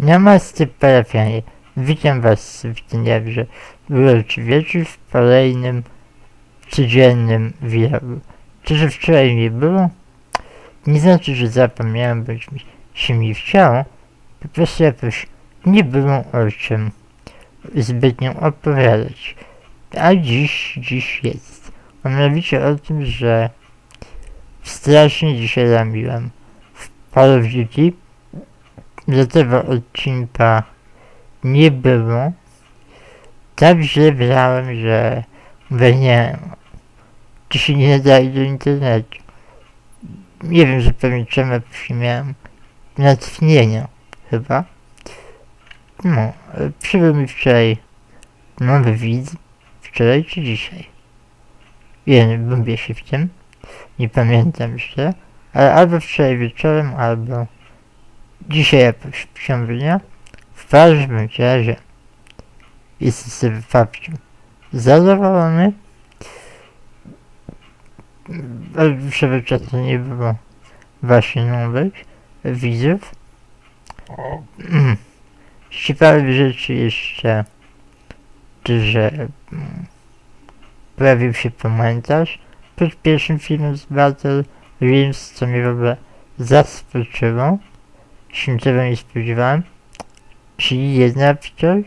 Namaste parafianie. Witam Was w Dniabrze. Uroczy w kolejnym codziennym vlogu. To, że wczoraj nie było, nie znaczy, że zapomniałem, bądź mi się mi chciało. Po prostu jakoś nie było o czym zbytnio opowiadać. A dziś, dziś jest. A mianowicie o tym, że strasznie dzisiaj ramiłem w Call of Duty. Dlatego odcinka nie było. Tak źle brałem, że nie, to się nie nadaje do internetu. Nie wiem zupełnie czemu miałem natchnienia chyba. No, przybył mi wczoraj nowy widz. Wczoraj czy dzisiaj? Nie lubię się w tym. Nie pamiętam jeszcze. Ale albo wczoraj wieczorem, albo dzisiaj jakoś w dnia. W każdym razie jestem sobie faktem zadowolony. Ale Żeby czasu nie było właśnie nowych widzów. Z ciekawych rzeczy jeszcze to, że mm, pojawił się komentarz pod pierwszym filmem z Battle Realms, co mnie w ogóle zaskoczyło. Się tego nie spodziewałem. Czyli jednak coś,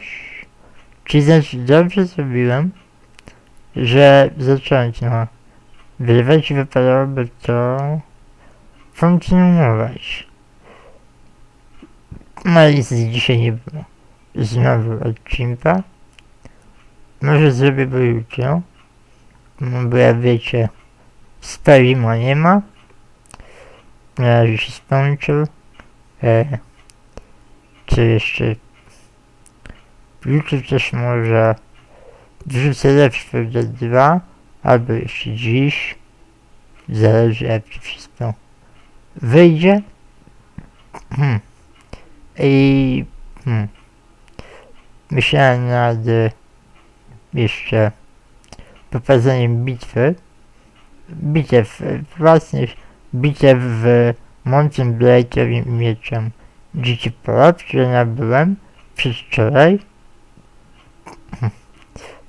czyli znaczy dobrze zrobiłem, że zacząłem no, wyrywać i wypadałoby to kontynuować. No i dzisiaj nie było znowu odcinka. Może zrobię go jutro. No bo jak wiecie, Sperima nie ma. Na razie się skończył. E, co jeszcze? Jutro też może wrzucę 4 Dead 2 albo jeszcze dziś. Zależy jak to wszystko wyjdzie. Hmm. I hmm. myślałem nad jeszcze poprowadzeniem bitwy. Bitew, właśnie bitew w Mountain Blade'owym mieczem Dzieci Pola, które nabyłem przedwczoraj.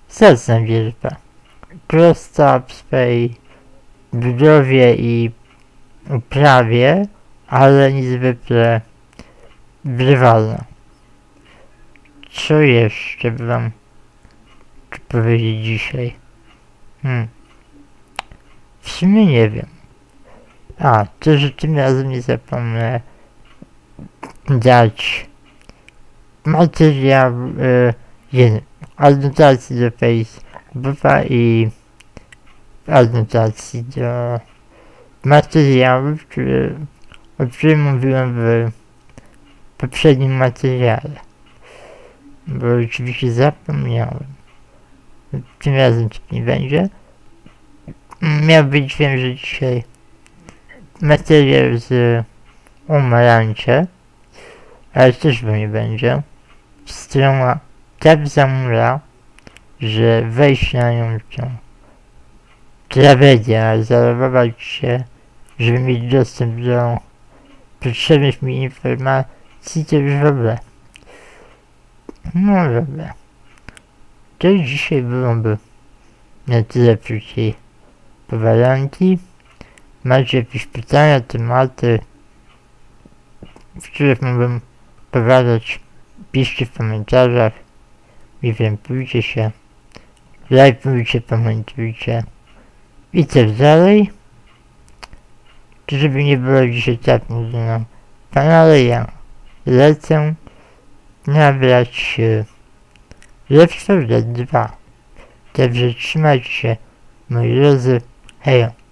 Zacna wieżba. Prosta w swej budowie i uprawie, ale niezwykle wyrwalna. Co jeszcze by wam powiedzieć dzisiaj? Hmm. W sumie nie wiem. A, że tym razem nie zapomnę dać materiał, jeden, adnotacji do Facebooka i adnotacji do materiałów, które, o którym mówiłem w poprzednim materiale. Bo oczywiście zapomniałem. Tym razem to nie będzie. Miał być, wiem, że dzisiaj materiał z Umarancie, ale też go nie będzie. Strona tak zamula, że wejść na nią to tragedia, zalogować się, żeby mieć dostęp do potrzebnych mi informacji, to już w ogóle. No dobra. To dzisiaj byłoby na tyle przy tej powalanki. Macie jakieś pytania, tematy, w których mógłbym pogadać, piszcie w komentarzach. Nie wiem, pójdzie się, lajkujcie, komentujcie i tak dalej. Żeby nie było dzisiaj tak nudno na kanale, ja lecę nabrać Left 4 Dead 2. Także trzymajcie się, moi drodzy, hejo.